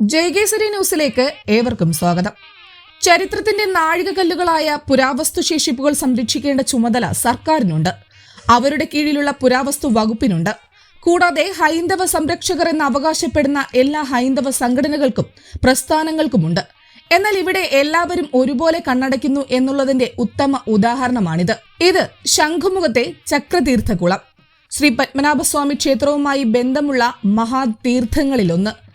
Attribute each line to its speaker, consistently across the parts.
Speaker 1: ജയകേസരി ന്യൂസിലേക്ക് ഏവർക്കും സ്വാഗതം. ചരിത്രത്തിന്റെ നാഴികകല്ലുകളായ പുരാവസ്തു ശേഷിപ്പുകൾ സംരക്ഷിക്കേണ്ട ചുമതല സർക്കാരിനുണ്ട്. അവരുടെ കീഴിലുള്ള പുരാവസ്തു വകുപ്പിനുണ്ട്. കൂടാതെ ഹൈന്ദവ സംരക്ഷകർ എന്ന് അവകാശപ്പെടുന്ന എല്ലാ ഹൈന്ദവ സംഘടനകൾക്കും പ്രസ്ഥാനങ്ങൾക്കുമുണ്ട്. എന്നാൽ ഇവിടെ എല്ലാവരും ഒരുപോലെ കണ്ണടയ്ക്കുന്നു എന്നുള്ളതിന്റെ ഉത്തമ ഉദാഹരണമാണിത്. ഇത് ശംഖുമുഖത്തെ ചക്രതീർത്ഥകുളം ശ്രീ പത്മനാഭസ്വാമി ക്ഷേത്രവുമായി ബന്ധമുള്ള മഹാതീർത്ഥങ്ങളിലൊന്ന്.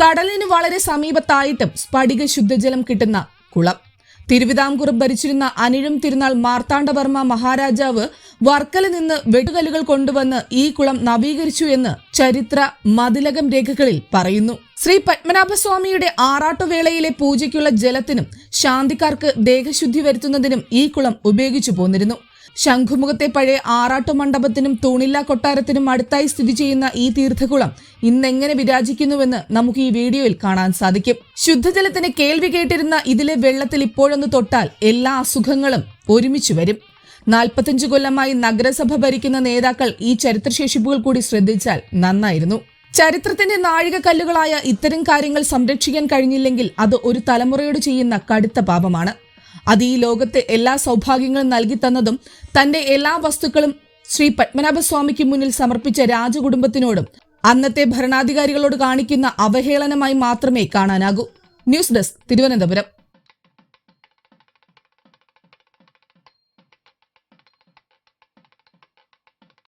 Speaker 1: കടലിന് വളരെ സമീപത്തായിട്ടും സ്ഫടിക ശുദ്ധജലം കിട്ടുന്ന കുളം. തിരുവിതാംകൂർ ഭരിച്ചിരുന്ന അനിഴം തിരുനാൾ മാർത്താണ്ഡവർമ്മ മഹാരാജാവ് വർക്കല നിന്ന് വെട്ടുകല്ലുകൾ കൊണ്ടുവന്ന് ഈ കുളം നവീകരിച്ചു എന്ന് ചരിത്ര മതിലകം രേഖകളിൽ പറയുന്നു. ശ്രീ പത്മനാഭസ്വാമിയുടെ ആറാട്ടുവേളയിലെ പൂജയ്ക്കുള്ള ജലത്തിനും ശാന്തിക്കാർക്ക് ദേഹശുദ്ധി വരുത്തുന്നതിനും ഈ കുളം ഉപയോഗിച്ചു പോന്നിരുന്നു. ശംഖുമുഖത്തെ പഴയ ആറാട്ടു മണ്ഡപത്തിനും തൂണില്ല കൊട്ടാരത്തിനും അടുത്തായി സ്ഥിതി ചെയ്യുന്ന ഈ തീർത്ഥകുളം ഇന്നെങ്ങനെ വിരാജിക്കുന്നുവെന്ന് നമുക്ക് ഈ വീഡിയോയിൽ കാണാൻ സാധിക്കും. ശുദ്ധജലത്തിന് കേൾവി കേട്ടിരുന്ന ഇതിലെ വെള്ളത്തിൽ ഇപ്പോഴൊന്ന് തൊട്ടാൽ എല്ലാ അസുഖങ്ങളും ഒരുമിച്ച് വരും. നാൽപ്പത്തഞ്ചു കൊല്ലമായി നഗരസഭ ഭരിക്കുന്ന നേതാക്കൾ ഈ ചരിത്രശേഷിപ്പുകൾ കൂടി ശ്രദ്ധിച്ചാൽ നന്നായിരുന്നു. ചരിത്രത്തിന്റെ നാഴികക്കല്ലുകളായ ഇത്തരം കാര്യങ്ങൾ സംരക്ഷിക്കാൻ കഴിഞ്ഞില്ലെങ്കിൽ അത് ഒരു തലമുറയോട് ചെയ്യുന്ന കടുത്ത പാപമാണ്. അത് ഈ ലോകത്തെ എല്ലാ സൗഭാഗ്യങ്ങളും നൽകി തന്നതും തന്റെ എല്ലാ വസ്തുക്കളും ശ്രീ പത്മനാഭസ്വാമിക്ക് മുന്നിൽ സമർപ്പിച്ച രാജകുടുംബത്തിനോടും അന്നത്തെ ഭരണാധികാരികളോട് കാണിക്കുന്ന അവഹേളനമായി മാത്രമേ കാണാനാകൂ. News desk Thiruvananthapuram.